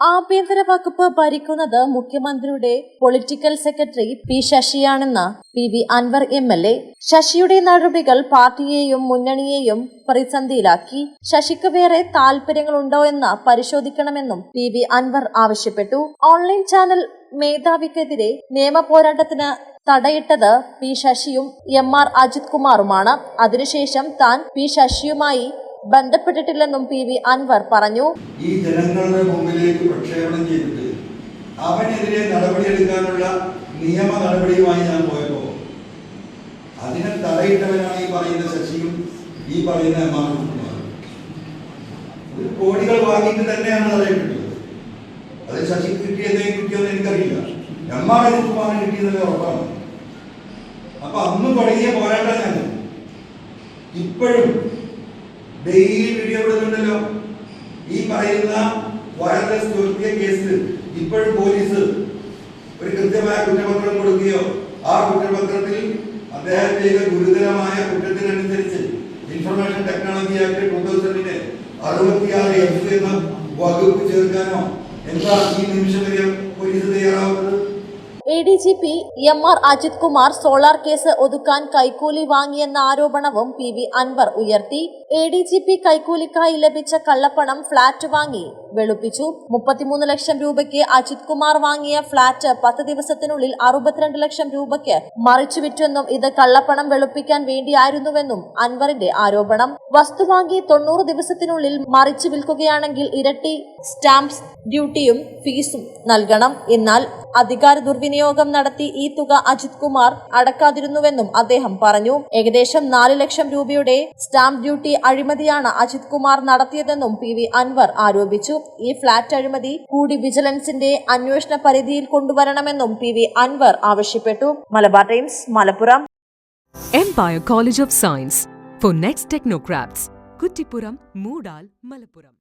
ആഭ്യന്തര വകുപ്പ് ഭരിക്കുന്നത് മുഖ്യമന്ത്രിയുടെ political secretary P ശശിയാണെന്ന് P V Anvar M L A. ശശിയുടെ നടപടികൾ പാർട്ടിയെയും മുന്നണിയെയും പ്രതിസന്ധിയിലാക്കി. ശശിക്ക് വേറെ താല്പര്യങ്ങളുണ്ടോ എന്ന് പരിശോധിക്കണമെന്നും പി വി അൻവർ ആവശ്യപ്പെട്ടു. ഓൺലൈൻ ചാനൽ മേധാവിക്കെതിരെ നിയമ പോരാട്ടത്തിന് തടയിട്ടത് പി ശശിയും എം ആർ അജിത് കുമാറുമാണ്. അതിനുശേഷം താൻ പി ശശിയുമായി ബന്ധപ്പെട്ടിട്ടില്ലെന്നും പി വി അൻവർ പറഞ്ഞു. ഈ ജനങ്ങളുടെ മുമ്പിലേക്ക് പ്രക്ഷേപണം ചെയ്തിട്ട് അവനെതിരെ നടപടിയെടുക്കാനുള്ള നിയമ നടപടിയുമായി ഞാൻ പോയപ്പോ അതിനെ തടയിട്ടവനാണ് ഈ പറയുന്ന ശശിയും ഈ പറയുന്ന ഒരു കോടികൾ വാങ്ങിയിട്ട് തന്നെയാണ് തലയിട്ടത് അത് ശശി കിട്ടിയതേ കിട്ടിയോന്ന് എനിക്കറിയില്ല. എം ആർ കുമാറിന് കിട്ടിയതല്ലേ ഉറപ്പാണ്. അപ്പൊ അന്ന് തുടങ്ങിയ പോരാട്ടം ഞാൻ ഇപ്പോഴും ഡെയിലി വീഡിയോ ഇടുന്നുണ്ടല്ലോ ഈ പറയുന്ന വയർലെസ് തുർക്കിയ കേസ് ഇപ്പോഴും പോലീസ് ഒരു കൃത്യമായ കുറ്റപത്രം കൊടുക്കുകയോ ആ കുറ്റപത്രത്തിൽ അദ്ദേഹം ചെയ്ത ഗുരുതരമായ കുറ്റത്തിനനുസരിച്ച് ഇൻഫർമേഷൻ ടെക്നോളജി ആക്ട് ടൂ തൗസൻഡിന്റെ അറുപത്തിയാറ് എഫ് എന്ന വകുപ്പ് ചേർക്കാനോ എന്താ ഈ നിമിഷം വരെ police തയ്യാറാവുന്നത്? A D G P M R Ajith Kumar solar case ഒതുക്കാൻ കൈക്കൂലി വാങ്ങിയെന്ന ആരോപണവും പി വി അൻവർ ഉയർത്തി. എ ഡി ജി പി കൈക്കൂലിക്കായി ലഭിച്ച കള്ളപ്പണം ഫ്ളാറ്റ് വാങ്ങി. വെളുപ്പിച്ചു. മുപ്പത്തിമൂന്ന് ലക്ഷം രൂപയ്ക്ക് അജിത് കുമാർ വാങ്ങിയ ഫ്ളാറ്റ് പത്ത് ദിവസത്തിനുള്ളിൽ അറുപത്തിരണ്ട് ലക്ഷം രൂപയ്ക്ക് മറിച്ചു വിറ്റെന്നും ഇത് കള്ളപ്പണം വെളുപ്പിക്കാൻ വേണ്ടിയായിരുന്നുവെന്നും അൻവറിന്റെ ആരോപണം. വസ്തു വാങ്ങി തൊണ്ണൂറ് ദിവസത്തിനുള്ളിൽ മറിച്ചു വിൽക്കുകയാണെങ്കിൽ ഇരട്ടി സ്റ്റാമ്പ്സ് ഡ്യൂട്ടിയും ഫീസും നൽകണം. എന്നാൽ അധികാര ദുർവിനിയോഗം നടത്തി ഈ തുക അജിത് കുമാർ അടക്കാതിരുന്നുവെന്നും അദ്ദേഹം പറഞ്ഞു. ഏകദേശം നാല് ലക്ഷം രൂപയുടെ സ്റ്റാമ്പ് ഡ്യൂട്ടി അഴിമതിയാണ് അജിത് കുമാർ നടത്തിയതെന്നും പി വി അൻവർ ആരോപിച്ചു. ഈ ഫ്ളാറ്റ് അഴിമതി കൂടി വിജിലൻസിന്റെ അന്വേഷണ പരിധിയിൽ കൊണ്ടുവരണമെന്നും പി വി അൻവർ ആവശ്യപ്പെട്ടു. Malabar Times Malappuram. Empire College of Science for Next Technocraft Kuttippuram Moodal Malappuram